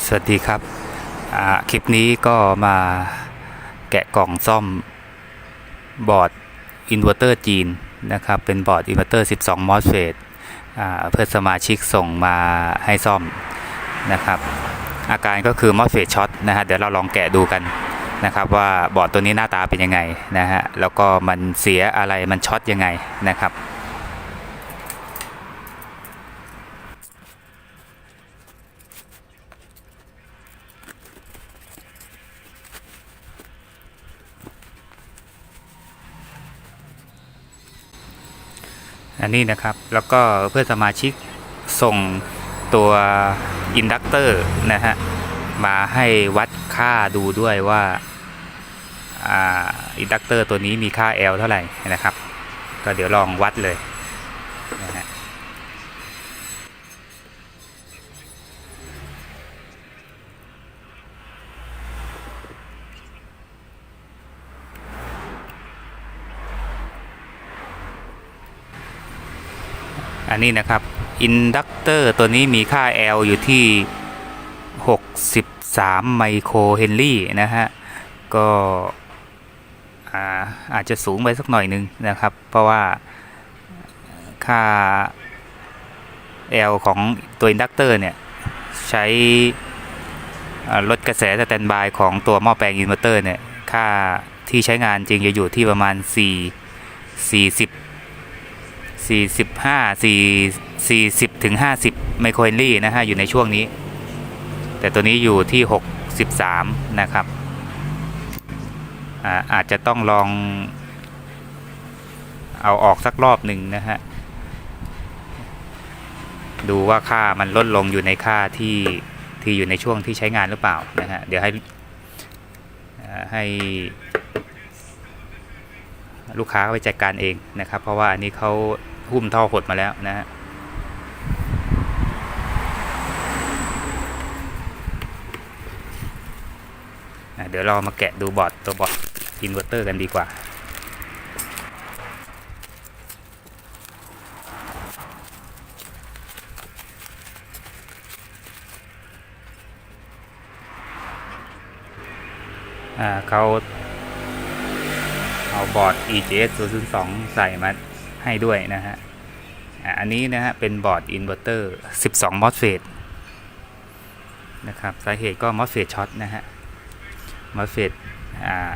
สวัสดีครับ คลิปนี้ก็มาแกะกล่องซ่อมบอร์ดอินเวอร์เตอร์จีนนะครับ เป็นบอร์ดอินเวอร์เตอร์ 12 MOSFET อ่าเพื่อสมาชิกส่งมาให้ซ่อมนะครับ อาการก็คือ MOSFET ช็อตนะฮะ เดี๋ยวเราลองแกะดูกันนะครับว่าบอร์ดตัวนี้หน้าตาเป็นยังไงนะฮะ แล้วก็มันเสียอะไรมันช็อตยังไงนะครับ อันนี้นะครับ แล้วก็เพื่อนสมาชิกส่งตัวอินดักเตอร์นะฮะมาให้วัดค่าดูด้วยว่าอินดักเตอร์ตัวนี้มีค่า L เท่าไหร่นะครับ ก็เดี๋ยวลองวัดเลยนะฮะ อันนี้นะครับอินดักเตอร์ตัวนี้มีค่า L อยู่ที่ 63 ไมโครเฮนรี่นะฮะ ก็อาอาจจะสูงไปสักหน่อยนึงนะครับ เพราะว่าค่า L ของตัวอินดักเตอร์เนี่ย ใช้ลดกระแสสแตนบายของตัวหม้อแปลงอินเวอร์เตอร์เนี่ย ค่าที่ใช้งานจริงจะอยู่ที่ประมาณ 4 40 45 4 40ถึง50 ไมโครเฮนรี่นะฮะอยู่ในช่วงนี้ แต่ตัวนี้อยู่ที่ 63 นะครับอาอาจจะต้องลองเอาออกสักรอบหนึ่งนะฮะ ดูว่าค่ามันลดลงอยู่ในค่าที่ที่อยู่ในช่วงที่ใช้งานหรือเปล่านะฮะ เดี๋ยวให้ให้ลูกค้าไปจัดการเองนะครับ เพราะว่าอันนี้เขา หุ้มท่อหดมาแล้วนะฮะเดี๋ยวเรามาแกะดูบอร์ดตัวบอร์ดอินเวอร์เตอร์กันดีกว่าเขาเอาบอร์ด EJS 002 ใส่มา ให้ด้วยนะฮะอันนี้นะฮะเป็นบอร์ดอินเวอร์เตอร์12 MOSFET นะครับสาเหตุก็ MOSFET ช็อตนะฮะมาเฟดอ่า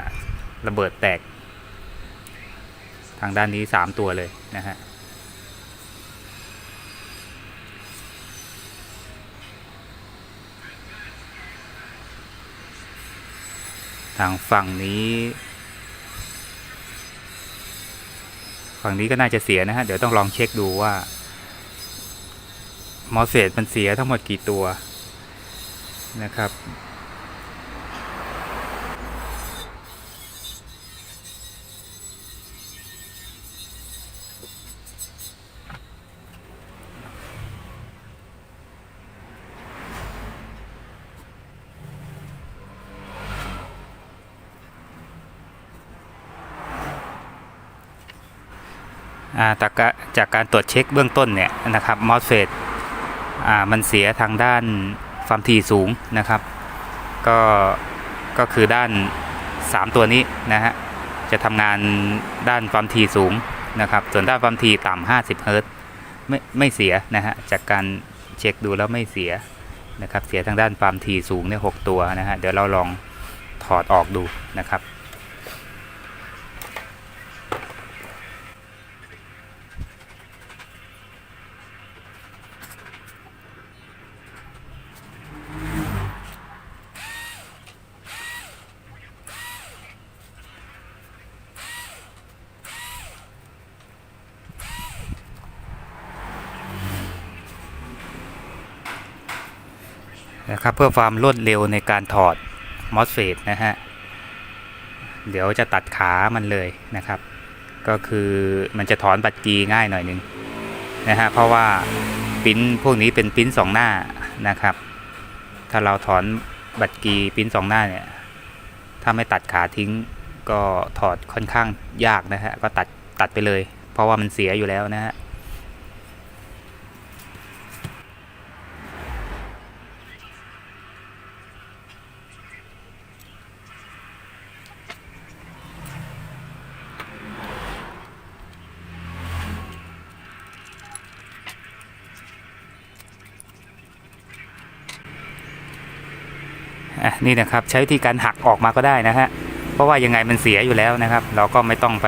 ระเบิดแตก ทางด้านนี้ 3 ตัวเลยนะฮะทางฝั่งนี้ ฝั่งนี้ก็น่าจะเสียนะฮะ เดี๋ยวต้องลองเช็คดูว่ามอสเฟตมันเสียทั้งหมดกี่ตัวนะครับ จากการจากการตรวจเช็คเบื้องต้นเนี่ยนะครับมอสเฟตมันเสียทางด้านความถี่สูงนะครับ ก็ก็คือด้าน 3 ตัวนี้นะฮะจะทำงานด้านความถี่สูงนะครับ ส่วนด้านความถี่ต่ำ50เฮิรตไม่ไม่เสียนะฮะจากการเช็คดูแล้วไม่เสียนะครับ เสียทางด้านความถี่สูงเนี่ยหกตัวนะฮะเดี๋ยวเราลองถอดออกดูนะครับ เพื่อความรวดเร็วในการถอดมอสเฟตนะฮะ เดี๋ยวจะตัดขามันเลยนะครับ ก็คือมันจะถอนบัตรจีง่ายหน่อยนึงนะฮะ เพราะว่าปิ้นพวกนี้เป็นปิ้นสองหน้านะครับ ถ้าเราถอนบัตรกีปิ้นสองหน้าเนี่ย ถ้าไม่ตัดขาทิ้งก็ถอดค่อนข้างยากนะฮะ ก็ตัดตัดไปเลย เพราะว่ามันเสียอยู่แล้วนะฮะ อะนี่นะครับใช้วิธีการหักออกมาก็ได้นะฮะเพราะว่ายังไงมันเสียอยู่แล้วนะครับ เราก็ไม่ต้องไป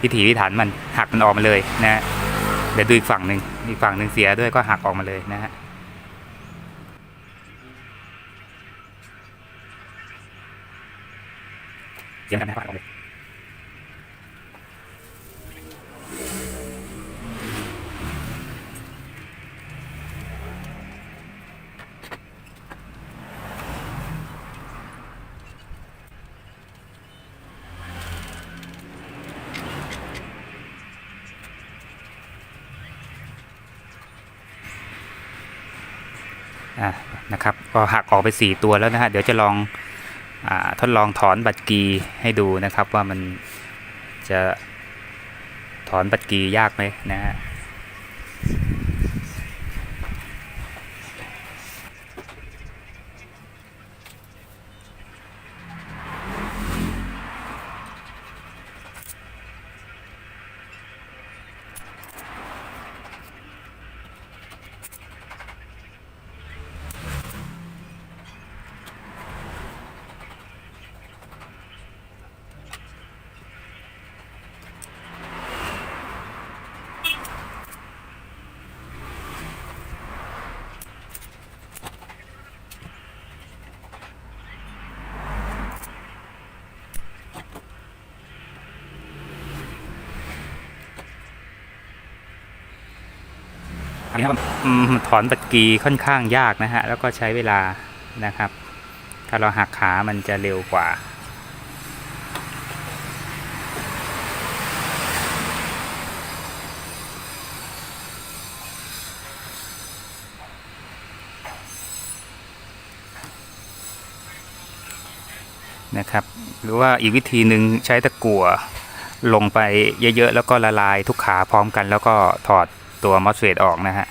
พิถีพิถันมันหักมันออกมาเลยนะฮะเดี๋ยวดูอีกฝั่งหนึ่งอีกฝั่งหนึ่งเสียด้วยก็หักออกมาเลยนะฮะเสียงกันนะครับออกเลย อะ นะครับก็หักออกไป 4 ตัวแล้วนะฮะเดี๋ยวจะลองอทดลองถอนบัตรกีให้ดูนะครับว่ามันจะถอนบัตรกียากไหมนะฮะ นี่ครับถอนบัตรกีค่อนข้างยากนะฮะ แล้วก็ใช้เวลานะครับ ถ้าเราหักขามันจะเร็วกว่า นะครับ หรือว่าอีกวิธีหนึ่งใช้ตะกั่วลงไปเยอะๆ แล้วก็ละลายทุกขาพร้อมกันแล้วก็ถอด ตัวมอสเฟตออกนะฮะ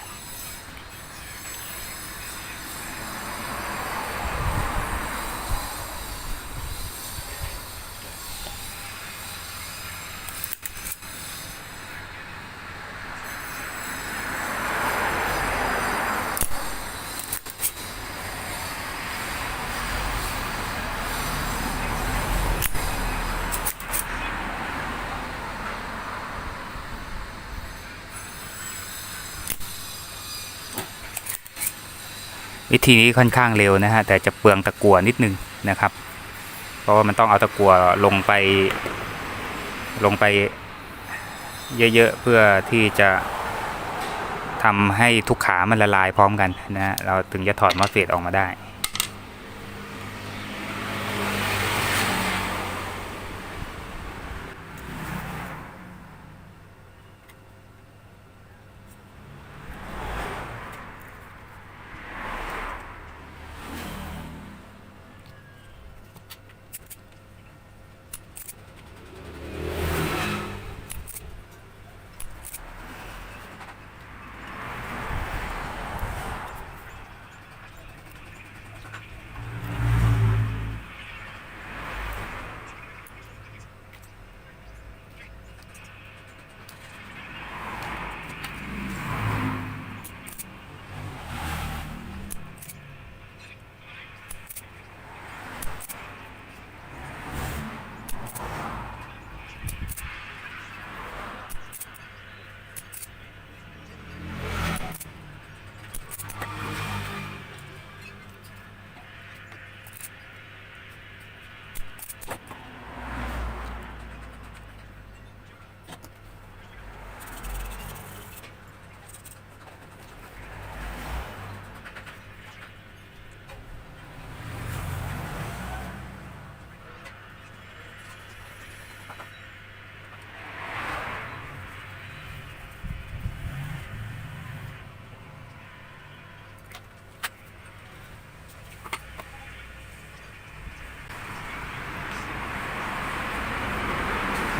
วิธีนี้ค่อนข้างเร็วนะฮะแต่จะเปลืองตะกั่วนิดนึงนะครับ เพราะว่ามันต้องเอาตะกั่วลงไป ลงไปเยอะๆเพื่อที่จะทำให้ทุกขามันละลายพร้อมกันนะฮะเราถึงจะถอดมอสเฟตออกมาได้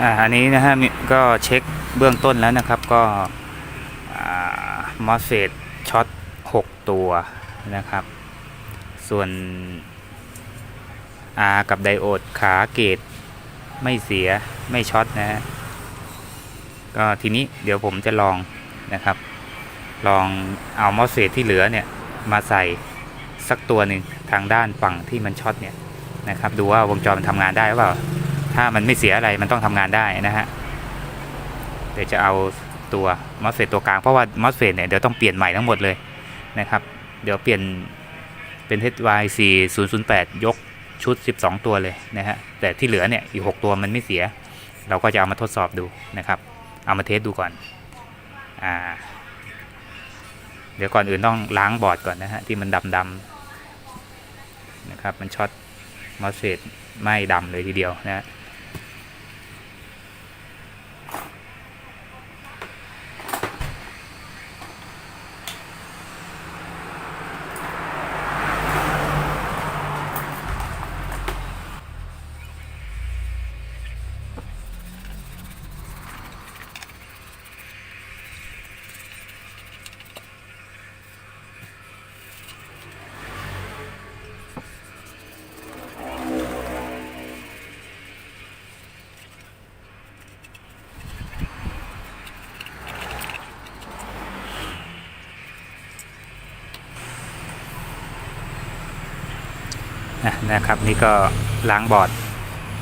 อ่าอันนี้นะฮะมีก็เช็คเบื้องต้นแล้วนะครับก็มอสเฟตช็อต 6 ตัวนะครับ ส่วน R กับไดโอดขาเกตไม่เสียไม่ช็อตนะฮะก็ทีนี้เดี๋ยวผมจะลองนะครับ ลองเอามอสเฟตที่เหลือเนี่ย มาใส่สักตัวหนึ่งทางด้านฝั่งที่มันช็อตเนี่ยนะครับ ดูว่าวงจรมันทำงานได้หรือเปล่า ถ้ามันไม่เสียอะไรมันต้องทำงานได้นะฮะเดี๋ยวจะเอาตัวมอสเฟตตัวกลางเพราะว่ามอสเฟตเนี่ยเดี๋ยวต้องเปลี่ยนใหม่ทั้งหมดเลยนะครับ เดี๋ยวเปลี่ยนเป็น HY4 008 ยกชุด 12 ตัวเลยนะฮะแต่ที่เหลือเนี่ยอีก 6 ตัวมันไม่เสีย เราก็จะเอามาทดสอบดูนะครับ เอามาเทสดูก่อนอ่าเดี๋ยวก่อนอื่นต้องล้างบอร์ดก่อนนะฮะที่มันดำดำนะครับมันช็อตมอสเฟตไหม้ดำเลยทีเดียวนะ นะครับนี่ก็ล้างบอร์ด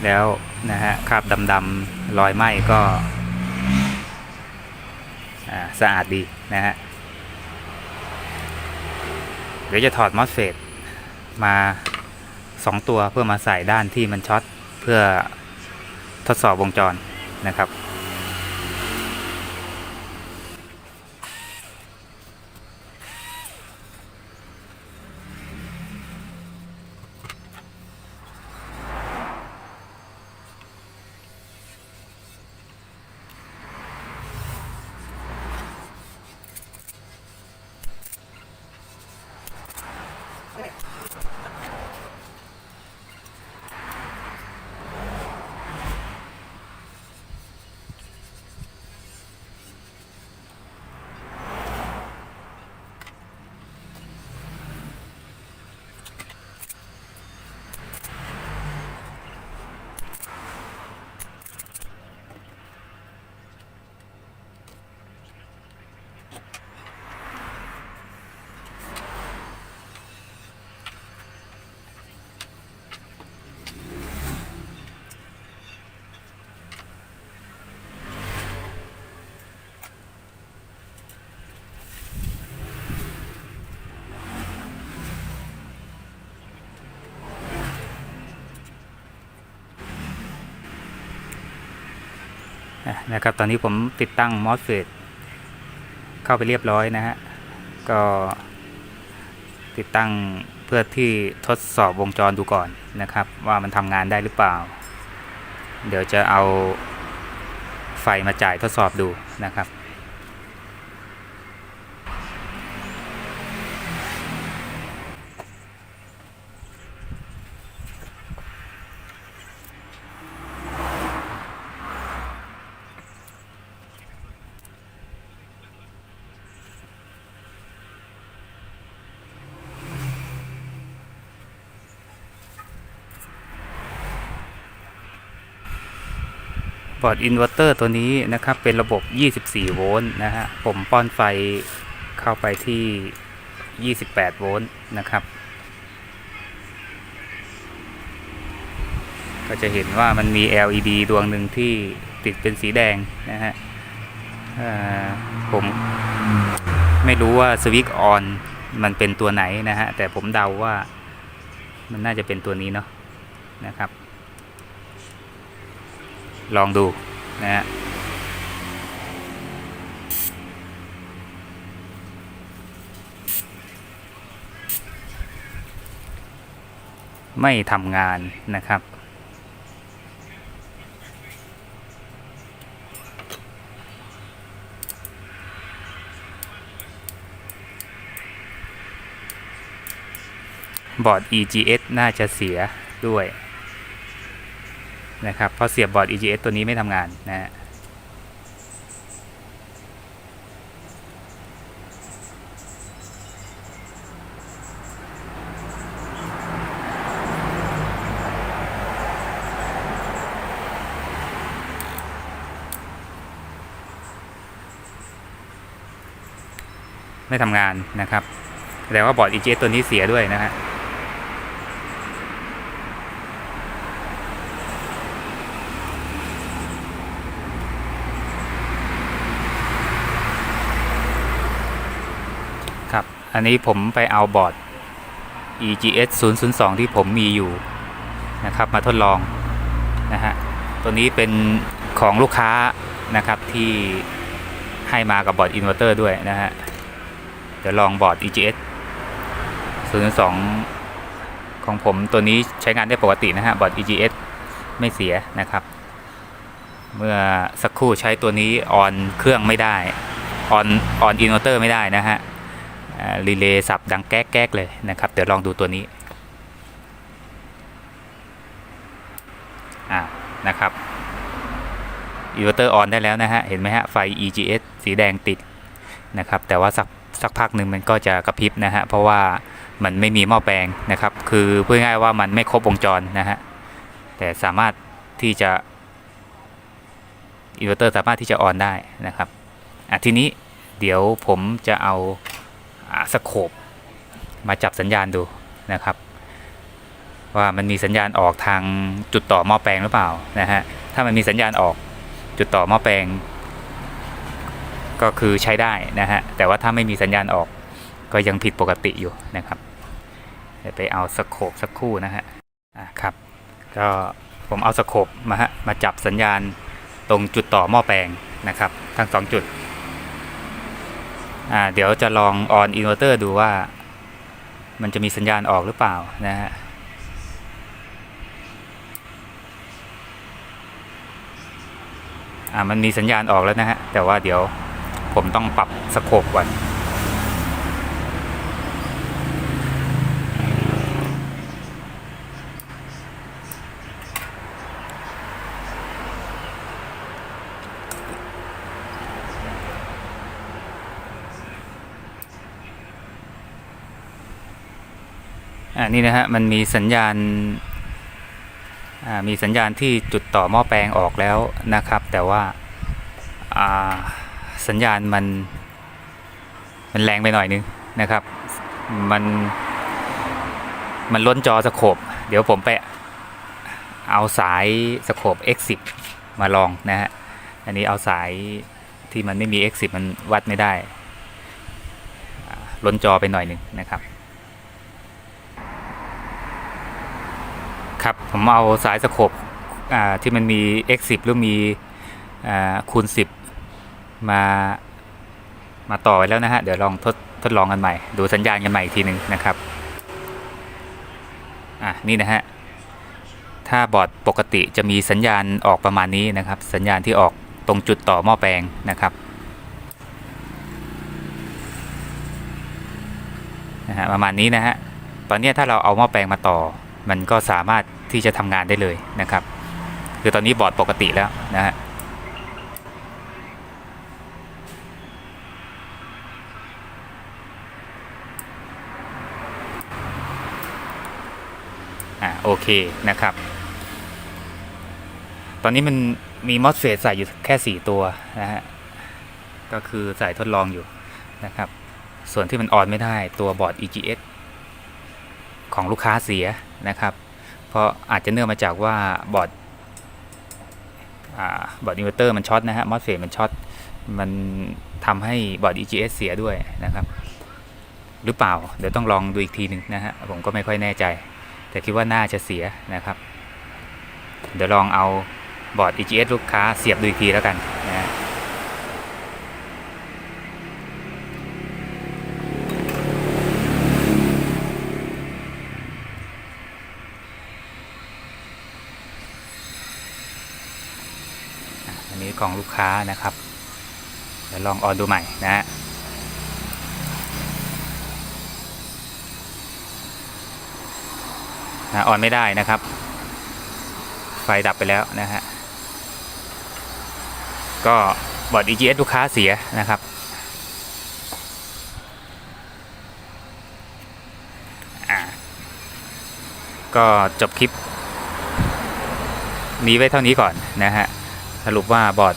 แล้วนะฮะคราบดำๆรอยไหม้ก็สะอาดดีนะฮะเดี๋ยวจะถอดมอสเฟตมา 2 ตัวเพื่อมาใส่ด้านที่มันช็อตเพื่อทดสอบวงจรนะครับ นะครับ ตอนนี้ผมติดตั้งมอสเฟตเข้าไปเรียบร้อยนะฮะ ก็ติดตั้งเพื่อที่ทดสอบวงจรดูก่อนนะครับ ว่ามันทำงานได้หรือเปล่า เดี๋ยวจะเอาไฟมาจ่ายทดสอบดูนะครับ อร์ดอินเวอร์เตอร์ตัวนี้นะครับ เป็นระบบ 24 โวลต์นะฮะ ผมป้อนไฟเข้าไปที่ 28 โวลต์นะครับ ก็จะเห็นว่ามันมี LED ดวงหนึ่งที่ติดเป็นสีแดงนะฮะผมไม่รู้ว่าสวิตช์ออนมันเป็นตัวไหนนะฮะ แต่ผมเดาว่ามันน่าจะเป็นตัวนี้เนาะนะครับ ลองดูนะฮะไม่ทำงานนะครับ บอร์ด EGS น่าจะเสียด้วย นะครับ เพราะเสียบบอร์ด EGS ตัวนี้ไม่ทำงานนะฮะไม่ทำงานนะครับแสดงว่าบอร์ด EGS ตัวนี้เสียด้วยนะฮะ อันนี้ผมไปเอาบอร์ด EGS 002 ที่ผมมีอยู่นะครับมาทดลองนะฮะตัวนี้เป็นของลูกค้านะครับที่ให้มากับบอร์ดอินเวอร์เตอร์ด้วยนะฮะเดี๋ยวลองบอร์ด EGS 002 ของผมตัวนี้ใช้งานได้ปกตินะฮะบอร์ด EGS ไม่เสียนะครับ เมื่อสักครู่ใช้ตัวนี้ออนเครื่องไม่ได้ออนออนอินเวอร์เตอร์ไม่ได้นะฮะ รีเลย์สับดังแก๊กแก๊กเลยนะครับ เดี๋ยวลองดูตัวนี้อ่านะครับอินเวอร์เตอร์ออนได้แล้วนะฮะ เห็นไหมฮะ ไฟ EGS สีแดงติดนะครับ แต่ว่าสักสักพักหนึ่งมันก็จะกระพริบนะฮะ เพราะว่ามันไม่มีหม้อแปลงนะครับ คือพูดง่ายว่ามันไม่ครบวงจรนะฮะ แต่สามารถที่จะอินเวอร์เตอร์สามารถที่จะออนได้นะครับอะทีนี้เดี๋ยวผมจะเอา สโคปมาจับสัญญาณดูนะครับ ว่ามันมีสัญญาณออกทางจุดต่อหม้อแปลงหรือเปล่านะฮะถ้ามันมีสัญญาณออกจุดต่อหม้อแปลง ก็คือใช้ได้นะฮะแต่ว่าถ้าไม่มีสัญญาณออกก็ยังผิดปกติอยู่นะครับเดี๋ยวไปเอาสโคปสักครู่นะฮะอะครับ ก็ผมเอาสโคปมาฮะมาจับสัญญาณตรงจุดต่อหม้อแปลงนะครับ ทั้งสองจุด อ่าเดี๋ยวจะลองออนอินเวอร์เตอร์ดูว่า มันจะมีสัญญาณออกหรือเปล่านะฮะอ่ามันมีสัญญาณออกแล้วนะฮะ แต่ว่าเดี๋ยวผมต้องปรับสโคปก่อน อ่านี่นะฮะมันมีสัญญาณอ่ามีสัญญาณที่จุดต่อหม้อแปลงออกแล้วนะครับ แต่ว่าอ่าสัญญาณมันมันแรงไปหน่อยนึงนะครับ มันมันล้นจอสโคปเดี๋ยวผมไปเอาสายสโคป X10 มาลองนะฮะ อันนี้เอาสายที่มันไม่มี X10 มันวัดไม่ได้อ่าล้นจอไปหน่อยหนึ่งนะครับ ครับ ผมเอาสายสโคปที่มันมี X10 หรือมีอคูณ 10 มามาต่อไว้แล้วนะฮะ เดี๋ยวลองทดทดลองกันใหม่ ดูสัญญาณกันใหม่อีกทีหนึ่งนะครับ อะ นี่นะฮะ ถ้าบอร์ดปกติจะมีสัญญาณออกประมาณนี้นะครับ สัญญาณที่ออกตรงจุดต่อหม้อแปลงนะครับนะฮะประมาณนี้นะฮะ ตอนนี้ถ้าเราเอาหม้อแปลงมาต่อ มันก็สามารถที่จะทำงานได้เลยนะครับ คือตอนนี้บอร์ดปกติแล้วนะฮะอ่าโอเคนะครับ ตอนนี้มันมีมอสเฟตใส่อยู่แค่ 4 ตัวนะฮะ ก็คือใส่ทดลองอยู่นะครับ ส่วนที่มันออนไม่ได้ตัวบอร์ด EGS ของลูกค้าเสีย นะครับ เพราะอาจจะเนื่องมาจากว่าบอร์ดบอร์ดอินเวอร์เตอร์มันช็อตนะฮะมอสเฟตมันช็อตมันทำให้บอร์ด EGS เสียด้วยนะครับ หรือเปล่า เดี๋ยวต้องลองดูอีกทีหนึ่งนะฮะผมก็ไม่ค่อยแน่ใจ แต่คิดว่าน่าจะเสียนะครับ เดี๋ยวลองเอาบอร์ด EGS ลูกค้าเสียบดูอีกทีแล้วกันนะฮะ อันนี้ ของลูกค้านะครับ เดี๋ยวลองออนดูใหม่นะฮะออนไม่ได้นะครับ ไฟดับไปแล้วนะฮะ ก็บอร์ด EGS ลูกค้าเสียนะครับอ่าก็จบคลิปนี้ไว้เท่านี้ก่อนนะฮะ สรุปว่าบอร์ด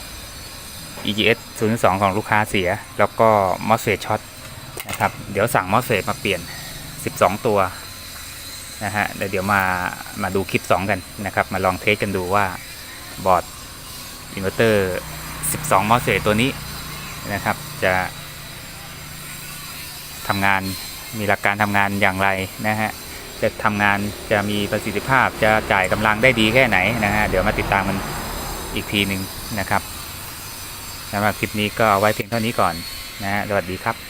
EGS 02 ของลูกค้าเสีย แล้วก็มอสเฟตช็อตนะครับเดี๋ยวสั่งมอสเฟตมาเปลี่ยน 12 ตัวนะฮะเดี๋ยวเดี๋ยวมามาดูคลิป 2 กันนะครับ มาลองเทสกันดูว่าบอร์ดอินเวอร์เตอร์ 12มอสเฟตตัวนี้นะครับ จะทำงานมีหลักการทำงานอย่างไรนะฮะจะทำงานจะมีประสิทธิภาพจะจ่ายกำลังได้ดีแค่ไหนนะฮะเดี๋ยวมาติดตามมัน อีกทีหนึ่งนะครับสำหรับคลิปนี้ก็เอาไว้เพียงเท่านี้ก่อนนะฮะสวัสดีครับ